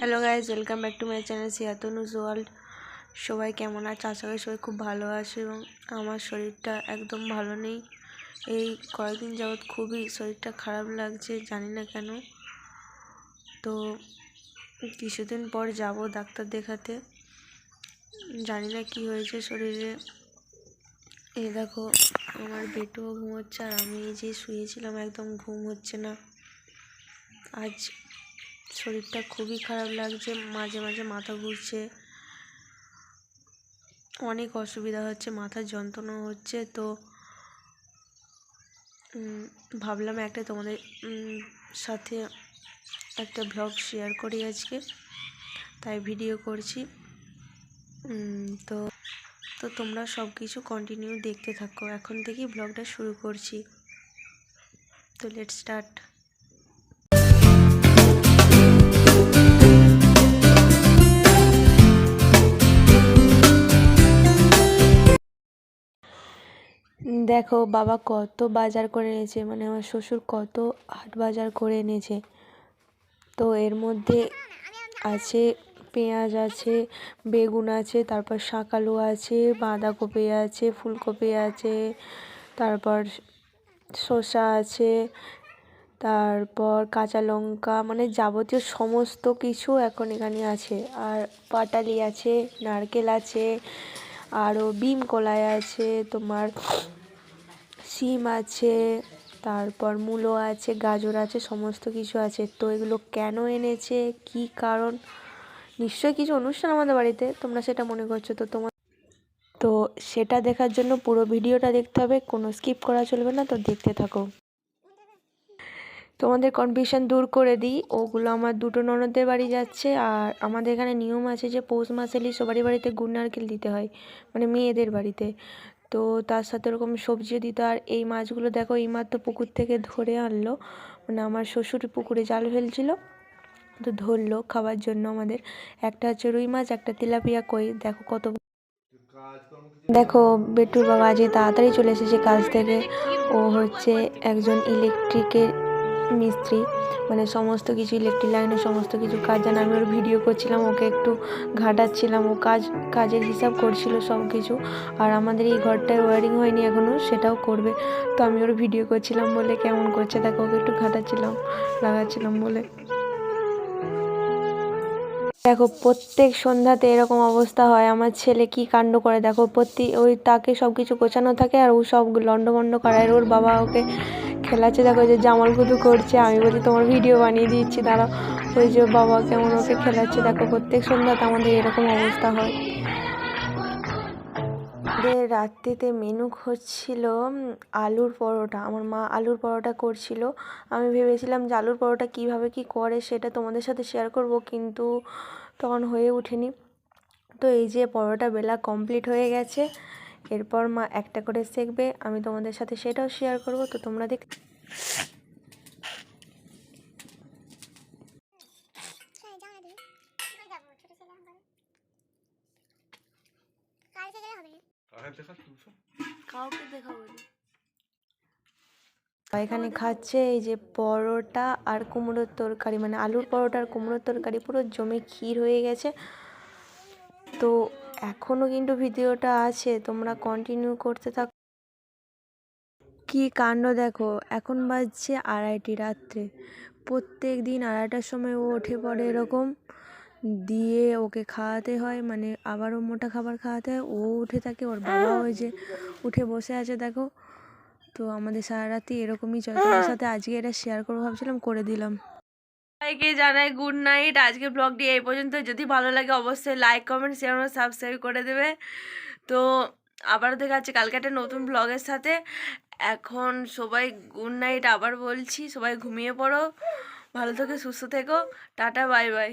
Hello guys welcome back to my channel সিয়াতনুজ world সবাই কেমন আছে? আশা করি সবাই খুব ভালো আছে এবং আমার শরীরটা একদম ভালো নেই। এই কয়েকদিন যাবৎ খুবই শরীরটা খারাপ লাগছে, জানি না কেন। তো কিছুদিন পর যাব ডাক্তার দেখাতে। জানি না কি হয়েছে শরীরে। এই দেখো, আমার বেটুও ঘুমোচ্ছে আর আমি যে শুয়েছিলাম, একদম ঘুম হচ্ছে না। আজ শরীরটা খুবই খারাপ লাগছে, মাঝে মাঝে মাথা ঘুরছে। অনেক অসুবিধা হচ্ছে, মাথার যন্ত্রণা হচ্ছে, তো ভাবলাম একটা তোমাদের সাথে একটা ব্লগ শেয়ার করি আজকে। তাই ভিডিও করছি। তো তো তোমরা সব কিছু কন্টিনিউ দেখতে থাকো। এখন থেকেই ব্লগটা শুরু করছি। তো লেট স্টার্ট দেখো, বাবা কত বাজার করে এনেছে মানে আমার শ্বশুর কত হাট বাজার করে এনেছে। তো এর মধ্যে আছে পেঁয়াজ আছে, বেগুন আছে, তারপর শাকালু আছে, বাঁধাকপি আছে, ফুলকপি আছে, তারপর শসা আছে, তারপর কাঁচা লঙ্কা মানে যাবতীয় সমস্ত কিছু এখন এখানে আছে। আর পাটালি আছে, নারকেল আছে, আরও বিম কলাই আছে, তোমার সিম আছে, তারপর মূলো আছে, গাজর আছে, সমস্ত কিছু আছে। তো এগুলো কেন এনেছে? কি কারণ? নিশ্চয়ই কিছু অনুষ্ঠান আমাদের বাড়িতে, তোমরা সেটা মনে করছ। তো তোমার তো সেটা দেখার জন্য পুরো ভিডিওটা দেখতে হবে, কোনো স্কিপ করা চলবে না, তো দেখতে থাকো। তোমাদের কনফিউশন দূর করে দিই, ওগুলো আমার দুটো ননদের বাড়ি যাচ্ছে, আর আমাদের এখানে নিয়ম আছে যে পৌষ মাস এলেই সবারই বাড়িতে গুড় নারকেল দিতে হয় মানে মেয়েদের বাড়িতে। তো তার সাথে ওরকম সবজিও দিত। আর এই মাছগুলো দেখো, এই মাত্র পুকুর থেকে ধরে আনলো। মানে আমার শ্বশুর পুকুরে জাল ফেলছিল, তো ধরলো খাওয়ার জন্য আমাদের। একটা হচ্ছে রুই মাছ, একটা তেলাপিয়া কই। দেখো কত দেখো, বেটুর বাবা আজকে তাড়াতাড়ি চলে এসেছে কাজ থেকে। ও হচ্ছে একজন ইলেকট্রিকের মিস্ত্রি মানে সমস্ত কিছু ইলেকট্রিক লাইনের সমস্ত কিছু কাজ জানে আমি ওর ভিডিও করছিলাম, ওকে একটু ঘাটাচ্ছিলাম, ও কাজ, কাজের হিসাব করছিল সব কিছু, আর আমাদের এই ঘরটায় ওয়ারিং হয়নি এখনও সেটাও করবে। তো আমি ওর ভিডিও করছিলাম বলে, কেমন করছে? দেখো, ওকে একটু ঘাটাচ্ছিলাম, লাগাচ্ছিলাম বলে। দেখো, প্রত্যেক সন্ধ্যাতে এরকম অবস্থা হয়, আমার ছেলে কি কাণ্ড করে, দেখো, প্রতি, ওই তাকে সব কিছু গোছানো থাকে, আর ও সব লন্ডভন্ড করায়, ওর বাবা ওকে খেলাচ্ছে দেখো যে জামাল কুদু করছে, আমি বলছি তোমার ভিডিও বানিয়ে দিচ্ছি তারা ওই যে বাবা কেমন ওকে খেলাচ্ছে, দেখো প্রত্যেক সন্ধ্যাতে আমাদের এরকম অবস্থা হয়। রাত্রিতে মেনু হচ্ছিল আলুর পরোটা। আমার মা আলুর পরোটা করছিল। আমি ভেবেছিলাম যে আলুর পরোটা কীভাবে কী করে সেটা তোমাদের সাথে শেয়ার করব, কিন্তু তখন হয়ে ওঠেনি। তো এই যে পরোটা বেলা কমপ্লিট হয়ে গেছে। এরপর মা একটা করে সেকবে আমি তোমাদের সাথে সেটাও শেয়ার করব তো তোমরা দেখ কাউকে দেখাবো এখানে খাচ্ছে এই যে পরোটা আর কুমড়োর তরকারি মানে আলুর পরোটা আর কুমড়োর তরকারি পুরো জমে ক্ষীর হয়ে গেছে। তো এখনও কিন্তু ভিডিওটা আছে, তোমরা কন্টিনিউ করতে থাকো। কি কাণ্ড দেখো? এখন বাজছে আড়াইটি রাত্রে। প্রত্যেক দিন আড়াইটার সময় ও উঠে পড়ে এরকম। দিয়ে ওকে খাওয়াতে হয় মানে আবারও মোটা খাবার খাওয়াতে হয়। ও উঠে থাকে, ওর বাবা ওই যে উঠে বসে আছে, দেখো। তো আমাদের সারা রাতি এরকমই চলে সাথে আজকে এটা শেয়ার করব, ভাবছিলাম করে দিলাম। সবাইকে জানাই গুড নাইট আজকে ব্লগটি এই পর্যন্ত। যদি ভালো লাগে অবশ্যই লাইক কমেন্ট শেয়ার ও সাবস্ক্রাইব করে দেবে। তো আবারও দেখা যাচ্ছে কালকে একটা নতুন ব্লগের সাথে। এখন সবাই গুড নাইট আবার বলছি। সবাই ঘুমিয়ে পড়ো। ভালো থেকে, সুস্থ থেকো। Tata bye bye